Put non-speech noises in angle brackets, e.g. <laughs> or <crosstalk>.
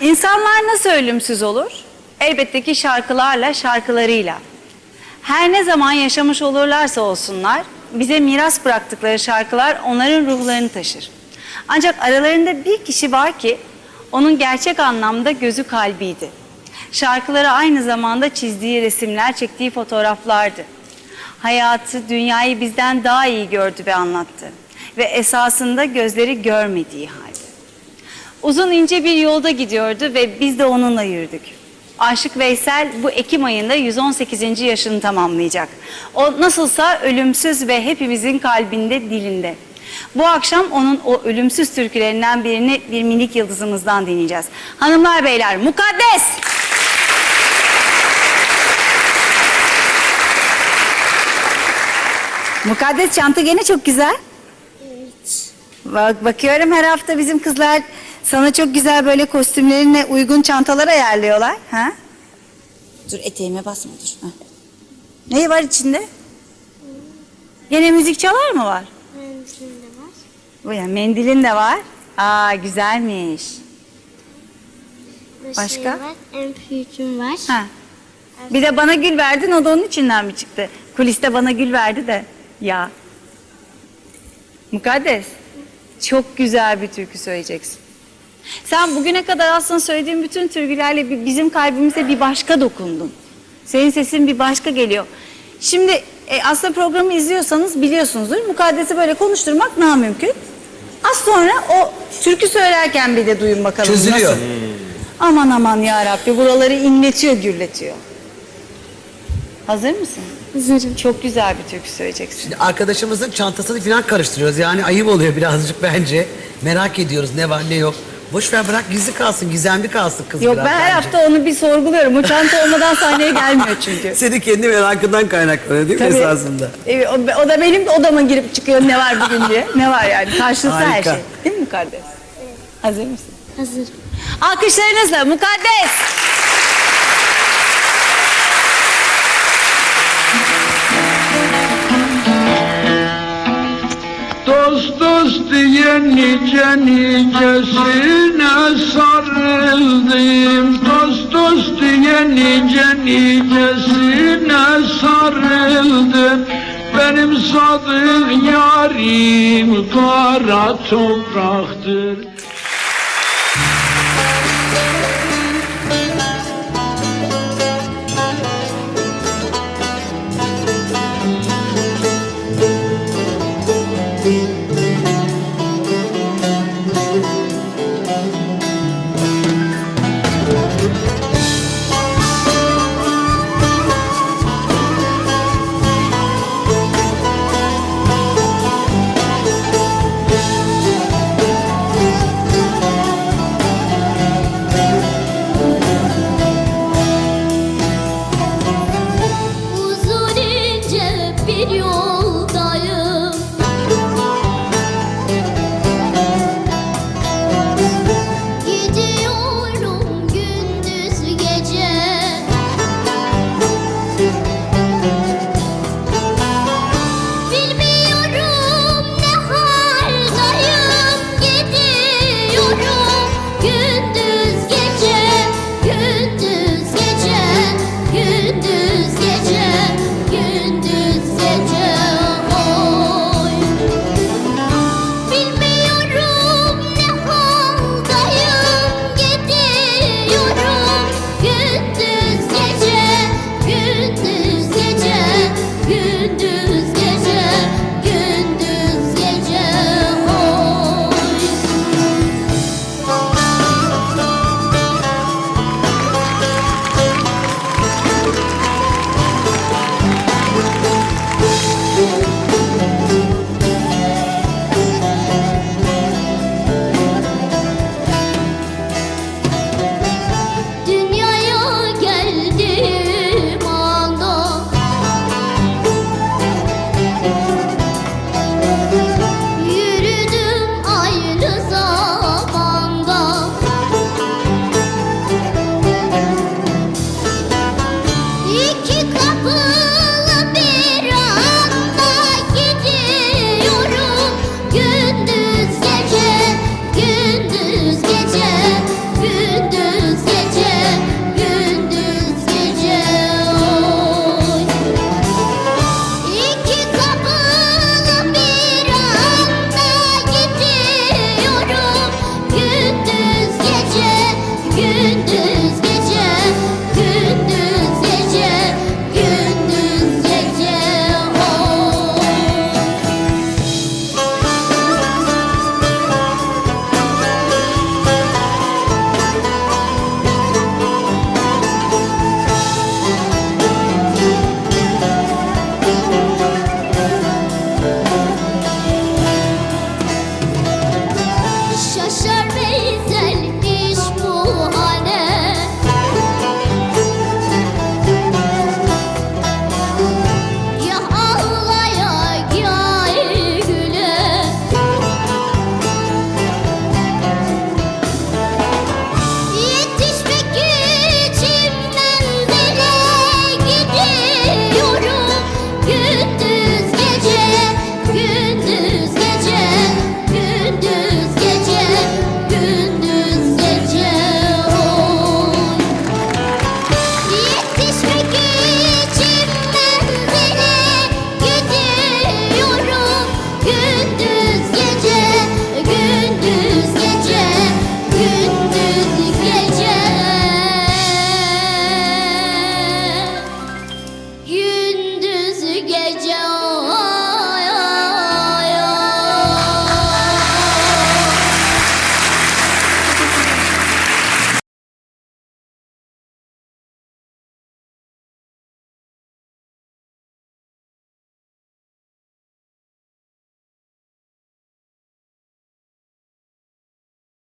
İnsanlar nasıl ölümsüz olur? Elbette ki şarkılarla, şarkılarıyla. Her ne zaman yaşamış olurlarsa olsunlar, bize miras bıraktıkları şarkılar onların ruhlarını taşır. Ancak aralarında bir kişi var ki, onun gerçek anlamda gözü kalbiydi. Şarkıları aynı zamanda çizdiği resimler, çektiği fotoğraflardı. Hayatı, dünyayı bizden daha iyi gördü ve anlattı. Ve esasında gözleri görmediği halde. Uzun ince bir yolda gidiyordu ve biz de onunla yürüdük. Aşık Veysel bu Ekim ayında 118. yaşını tamamlayacak. O nasılsa ölümsüz ve hepimizin kalbinde, dilinde. Bu akşam onun o ölümsüz türkülerinden birini bir minik yıldızımızdan dinleyeceğiz. Hanımlar beyler, mukaddes! Mukaddes çanta gene çok güzel. Bak bakıyorum her hafta bizim kızlar sana çok güzel böyle kostümlerine uygun çantalar ayarlıyorlar. Ha? Dur eteğime basma dur. Ha. Ne var içinde? Gene müzik çalar mı var? Mendilinde var. Bu ya mendilin de var. Aa güzelmiş. Ve Başka? Şey var. En büyüğüm var. Ha. Bir de bana gül verdin o da onun içinden mi çıktı? Kuliste bana gül verdi de. Ya. Mukaddes. Çok güzel bir türkü söyleyeceksin. Sen bugüne kadar aslında söylediğin bütün türkülerle bir- bizim kalbimize bir başka dokundun. Senin sesin bir başka geliyor. Şimdi e, aslında programı izliyorsanız biliyorsunuzdur. Mukaddes'i böyle konuşturmak daha mümkün. Az sonra o türkü söylerken bir de duyun bakalım. Çözülüyor. nasıl? Aman aman ya Rabbi buraları inletiyor, gürletiyor. Hazır mısın? Hazırım. Çok güzel bir türkü söyleyeceksin. Arkadaşımızın çantasını falan karıştırıyoruz. Yani ayıp oluyor birazcık bence. Merak ediyoruz ne var ne yok. Boş ver bırak gizli kalsın, gizemli kalsın kız Yok biraz ben her bence. hafta onu bir sorguluyorum. O çanta olmadan sahneye gelmiyor çünkü. <laughs> Senin kendi merakından kaynaklanıyor değil mi Tabii. esasında? Evet, o, o da benim odama girip çıkıyor ne var bugün diye. Ne var yani karşılıklı her Harika. şey. Değil mi mukaddes? Hazır mısın? Hazırım. Alkışlarınızla mukaddes. Dost dost diye nice nicesine sarıldım. Dost dost diye nice nicesine sarıldım. Benim sadık yarim kara topraktır bir yol.